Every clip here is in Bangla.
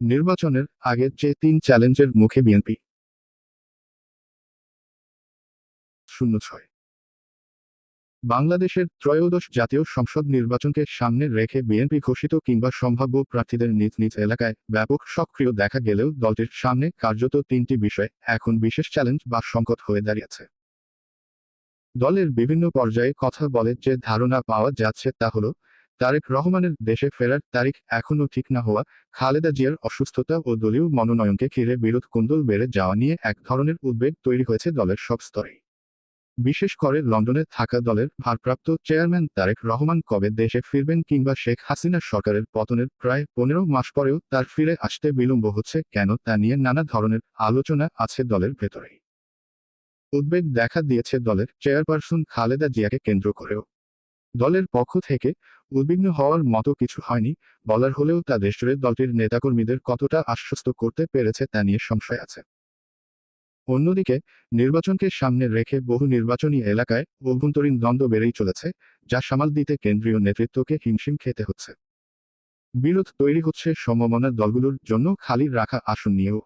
নির্বাচনের আগে যে তিন চ্যালেঞ্জের মুখে বিএনপি। শূন্য ছয়। বাংলাদেশের ত্রয়োদশ জাতীয় সংসদ নির্বাচনকে সামনে রেখে বিএনপি ঘোষিত কিংবা সম্ভাব্য প্রার্থীদের নিজ নিজ এলাকায় ব্যাপক সক্রিয় দেখা গেলেও দলটির সামনে কার্যত তিনটি বিষয় এখন বিশেষ চ্যালেঞ্জ বা সংকট হয়ে দাঁড়িয়েছে। দলের বিভিন্ন পর্যায়ে কথা বলে যে ধারণা পাওয়া যাচ্ছে তা হলো তারেক রহমানের দেশে ফেরার তারিখ এখনও ঠিক না হওয়া, খালেদা জিয়ার অসুস্থতা ও দলীয় মনোনয়নকে ঘিরে বিরোধ কুন্দল বেড়ে যাওয়া নিয়ে এক ধরনের উদ্বেগ তৈরি হয়েছে দলের সব স্তরে। বিশেষ করে লন্ডনে থাকা দলের ভারপ্রাপ্ত চেয়ারম্যান তারেক রহমান কবে দেশে ফিরবেন কিংবা শেখ হাসিনা সরকারের পতনের প্রায় পনেরো মাস পরেও তার ফিরে আসতে বিলম্ব হচ্ছে কেন তা নিয়ে নানা ধরনের আলোচনা আছে দলের ভেতরেই। উদ্বেগ দেখা দিয়েছে দলের চেয়ারপারসন খালেদা জিয়াকে কেন্দ্র করেও। দলের পক্ষ থেকে উদ্বিগ্ন হওয়ার মতো কিছু হয়নি, বলার হলেও তা দেশজুড়ে দলটির নেতাকর্মীদের কতটা আশ্বস্ত করতে পেরেছে তা নিয়ে সংশয় আছে। অন্যদিকে, নির্বাচনকে সামনে রেখে বহু নির্বাচনী এলাকায় অভ্যন্তরীণ দ্বন্দ্ব বেড়েই চলেছে, যা সামাল দিতে কেন্দ্রীয় নেতৃত্বকে হিমশিম খেতে হচ্ছে। বিরোধ তৈরি হচ্ছে সমমনা দলগুলোর জন্য খালি রাখা আসন নিয়েও।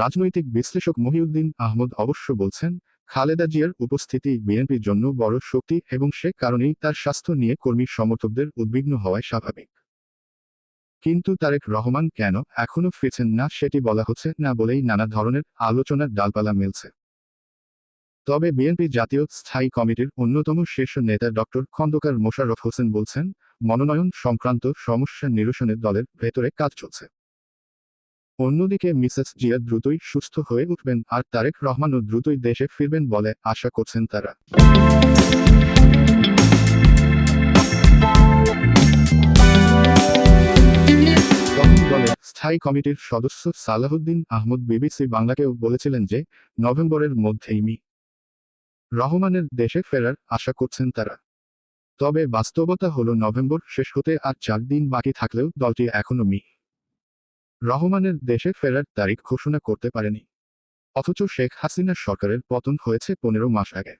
রাজনৈতিক বিশ্লেষক মহিউদ্দিন আহমদ অবশ্য বলছেন, খালেদা জিয়ার উপস্থিতি বিএনপির জন্য বড় শক্তি এবং সে কারণেই তার স্বাস্থ্য নিয়ে কর্মী সমর্থকদের উদ্বিগ্ন হওয়ায় স্বাভাবিক। কিন্তু তারেক রহমান কেন এখনও ফিরছেন না সেটি বলা হচ্ছে না বলেই নানা ধরনের আলোচনার ডালপালা মিলছে। তবে বিএনপি জাতীয় স্থায়ী কমিটির অন্যতম শীর্ষ নেতা ডক্টর খন্দকার মোশাররফ হোসেন বলছেন, মনোনয়ন সংক্রান্ত সমস্যা নিরসনে দলের ভেতরে কাজ চলছে। অন্যদিকে মিসেস জিয়া দ্রুতই সুস্থ হয়ে উঠবেন আর তারেক রহমানও দ্রুতই দেশে ফিরবেন বলে আশা করছেন তারা। স্থায়ী কমিটির সদস্য সালাহুদ্দিন আহমদ বিবিসি বাংলাকেও বলেছিলেন যে, নভেম্বরের মধ্যেই মি। রহমানের দেশে ফেরার আশা করছেন তারা। তবে বাস্তবতা হলো নভেম্বর শেষ হতে আর চার দিন বাকি থাকলেও দলটি এখনও মি। রহমানের দেশে ফেরার তারিখ ঘোষণা করতে পারেনি। অথচ শেখ হাসিনার সরকারের পতন হয়েছে পনেরো মাস আগে।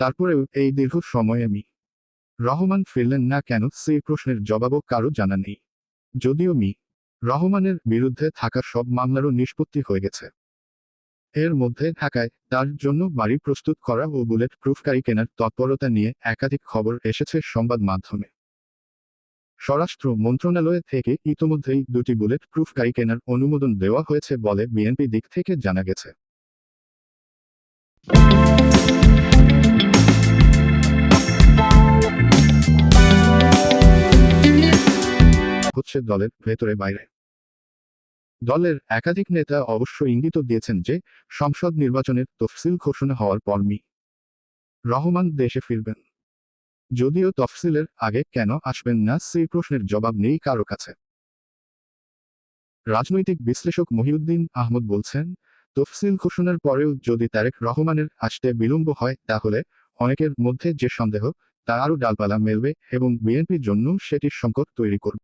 তারপরেও এই দীর্ঘ সময়ে মি। রহমান ফিরলেন না কেন সেই প্রশ্নের জবাবও কারও জানা নেই। যদিও মি। রহমানের বিরুদ্ধে থাকা সব মামলারও নিষ্পত্তি হয়ে গেছে। এর মধ্যে ঢাকায় তার জন্য বাড়ি প্রস্তুত করা ও বুলেট প্রুফকারী কেনার তৎপরতা নিয়ে একাধিক খবর এসেছে সংবাদ মাধ্যমে। স্বরাষ্ট্র মন্ত্রণালয় থেকে ইতোমধ্যেই দুটি বুলেট প্রুফ গাড়ি কেনার অনুমোদন দেওয়া হয়েছে বলে বিএনপি দিক থেকে জানা গেছে। হচ্ছে দলের ভেতরে বাইরে। দলের একাধিক নেতা অবশ্য ইঙ্গিত দিয়েছেন যে, সংসদ নির্বাচনের তফসিল ঘোষণা হওয়ার পর মি। রহমান দেশে ফিরবেন। যদিও তফসিলের আগে কেন আসবেন না সেই প্রশ্নের জবাব নেই কারও কাছে। রাজনৈতিক বিশ্লেষক মহিউদ্দিন আহমদ বলছেন, তফসিল ঘোষণার পরেও যদি তারেক রহমানের আসতে বিলম্ব হয় তাহলে অনেকের মধ্যে যে সন্দেহ, তা আরও ডালপালা মেলবে এবং বিএনপির জন্য সেটির সংকট তৈরি করবে।